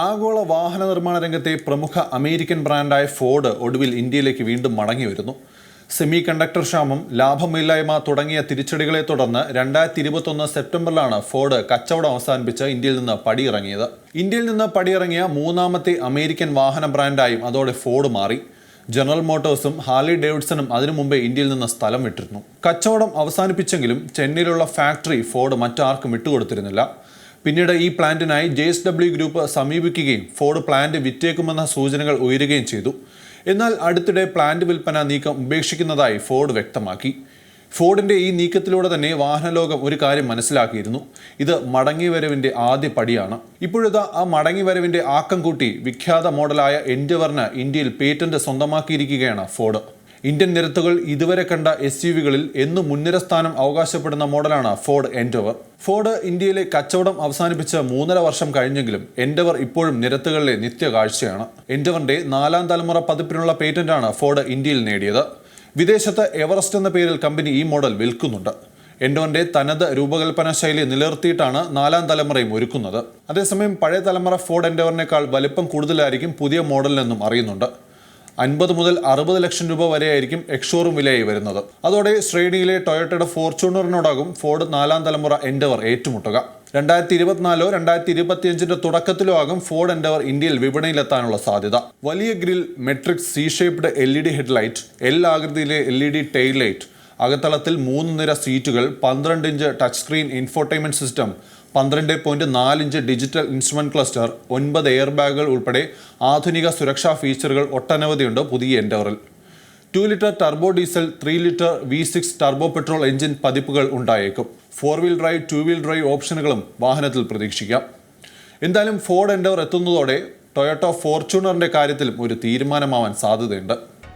ആഗോള വാഹന നിർമ്മാണ രംഗത്തെ പ്രമുഖ അമേരിക്കൻ ബ്രാൻഡായ ഫോർഡ് ഒടുവിൽ ഇന്ത്യയിലേക്ക് വീണ്ടും മടങ്ങി വരുന്നു. സെമി കണ്ടക്ടർ ക്ഷാമം ലാഭമില്ലായ്മ തുടങ്ങിയ തിരിച്ചടികളെ തുടർന്ന് രണ്ടായിരത്തി ഇരുപത്തൊന്ന് സെപ്റ്റംബറിലാണ് ഫോർഡ് കച്ചവടം അവസാനിപ്പിച്ച് ഇന്ത്യയിൽ നിന്ന് പടിയിറങ്ങിയത്. ഇന്ത്യയിൽ നിന്ന് പടിയിറങ്ങിയ മൂന്നാമത്തെ അമേരിക്കൻ വാഹന ബ്രാൻഡായും അതോടെ ഫോർഡ് മാറി. ജനറൽ മോട്ടോഴ്സും ഹാർലി ഡേവിഡ്സണും അതിനു മുമ്പേ ഇന്ത്യയിൽ നിന്ന് സ്ഥലം വിട്ടിരുന്നു. കച്ചവടം അവസാനിപ്പിച്ചെങ്കിലും ചെന്നൈയിലുള്ള ഫാക്ടറി ഫോർഡ് മറ്റാർക്കും വിട്ടുകൊടുത്തിരുന്നില്ല. പിന്നീട് ഈ പ്ലാന്റിനായി ജെ എസ് ഡബ്ല്യു ഗ്രൂപ്പ് സമീപിക്കുകയും ഫോർഡ് പ്ലാന്റ് വിറ്റേക്കുമെന്ന സൂചനകൾ ഉയരുകയും ചെയ്തു. എന്നാൽ അടുത്തിടെ പ്ലാന്റ് വിൽപ്പന നീക്കം ഉപേക്ഷിക്കുന്നതായി ഫോർഡ് വ്യക്തമാക്കി. ഫോർഡിന്റെ ഈ നീക്കത്തിലൂടെ തന്നെ വാഹനലോകം ഒരു കാര്യം മനസ്സിലാക്കിയിരുന്നു. ഇത് മടങ്ങിവരവിന്റെ ആദ്യ പടിയാണ്. ഇപ്പോഴിതാ ആ മടങ്ങിവരവിന്റെ ആക്കം കൂട്ടി വിഖ്യാത മോഡലായ എൻഡവറിന് ഇന്ത്യയിൽ പേറ്റന്റ് സ്വന്തമാക്കിയിരിക്കുകയാണ് ഫോർഡ്. ഇന്ത്യൻ നിരത്തുകൾ ഇതുവരെ കണ്ട എസ് യു വികളിൽ എന്നും മുൻനിര സ്ഥാനം അവകാശപ്പെടുന്ന മോഡലാണ് ഫോർഡ് എൻഡവർ. ഫോർഡ് ഇന്ത്യയിലെ കച്ചവടം അവസാനിപ്പിച്ച് മൂന്നര വർഷം കഴിഞ്ഞെങ്കിലും എൻഡവർ ഇപ്പോഴും നിരത്തുകളിലെ നിത്യകാഴ്ചയാണ് എൻഡവറിന്റെ നാലാം തലമുറ പതിപ്പിനുള്ള പേറ്റന്റാണ് ഫോർഡ് ഇന്ത്യയിൽ നേടിയത്. വിദേശത്ത് എവറസ്റ്റ് എന്ന പേരിൽ കമ്പനി ഈ മോഡൽ വിൽക്കുന്നുണ്ട്. എൻഡോന്റെ തനത് രൂപകൽപ്പന ശൈലി നിലനിർത്തിയിട്ടാണ് നാലാം തലമുറയും ഒരുക്കുന്നത്. അതേസമയം പഴയ തലമുറ ഫോർഡ് എൻഡോവറിനേക്കാൾ വലിപ്പം കൂടുതലായിരിക്കും പുതിയ മോഡലിനെന്നും അറിയുന്നുണ്ട്. അൻപത് മുതൽ അറുപത് ലക്ഷം രൂപ വരെയായിരിക്കും എക്സോറും വിലയായി വരുന്നത്. അതോടെ ശ്രേണിയിലെ ടൊയോട്ടയുടെ ഫോർച്യൂണറിനോടാകും ഫോർഡ് നാലാം തലമുറ എൻഡവർ ഏറ്റുമുട്ടുക. രണ്ടായിരത്തി ഇരുപത്തിനാലോ രണ്ടായിരത്തി ഇരുപത്തിയഞ്ചിന്റെ തുടക്കത്തിലോ ആകും ഫോർഡ് എൻഡവർ ഇന്ത്യയിൽ വിപണിയിലെത്താനുള്ള സാധ്യത. വലിയ grill metric C shaped L E D headlight L ആകൃതിയിലെ L E D tail light അകത്തളത്തിൽ മൂന്ന് നിര സീറ്റുകൾ പന്ത്രണ്ട് inch touch screen infotainment system പന്ത്രണ്ട് പോയിന്റ് നാല് ഇഞ്ച് ഡിജിറ്റൽ ഇൻസ്ട്രുമെന്റ് ക്ലസ്റ്റർ ഒൻപത് എയർ ബാഗുകൾ ഉൾപ്പെടെ ആധുനിക സുരക്ഷാ ഫീച്ചറുകൾ ഒട്ടനവധിയുണ്ട് പുതിയ എൻഡവറിൽ two litre turbo diesel three litre V six turbo petrol engine പതിപ്പുകൾ ഉണ്ടായേക്കും. Four wheel drive two wheel drive ഓപ്ഷനുകളും വാഹനത്തിൽ പ്രതീക്ഷിക്കാം. എന്തായാലും ഫോർഡ് എൻഡവർ എത്തുന്നതോടെ ടൊയോട്ടോ ഫോർച്യൂണറിന്റെ കാര്യത്തിലും ഒരു തീരുമാനമാവാൻ സാധ്യതയുണ്ട്.